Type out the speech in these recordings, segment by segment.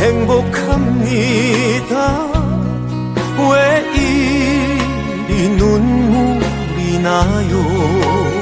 행복합니다. 왜 이리 눈물이 나요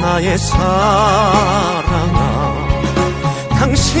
나의 사랑아 당신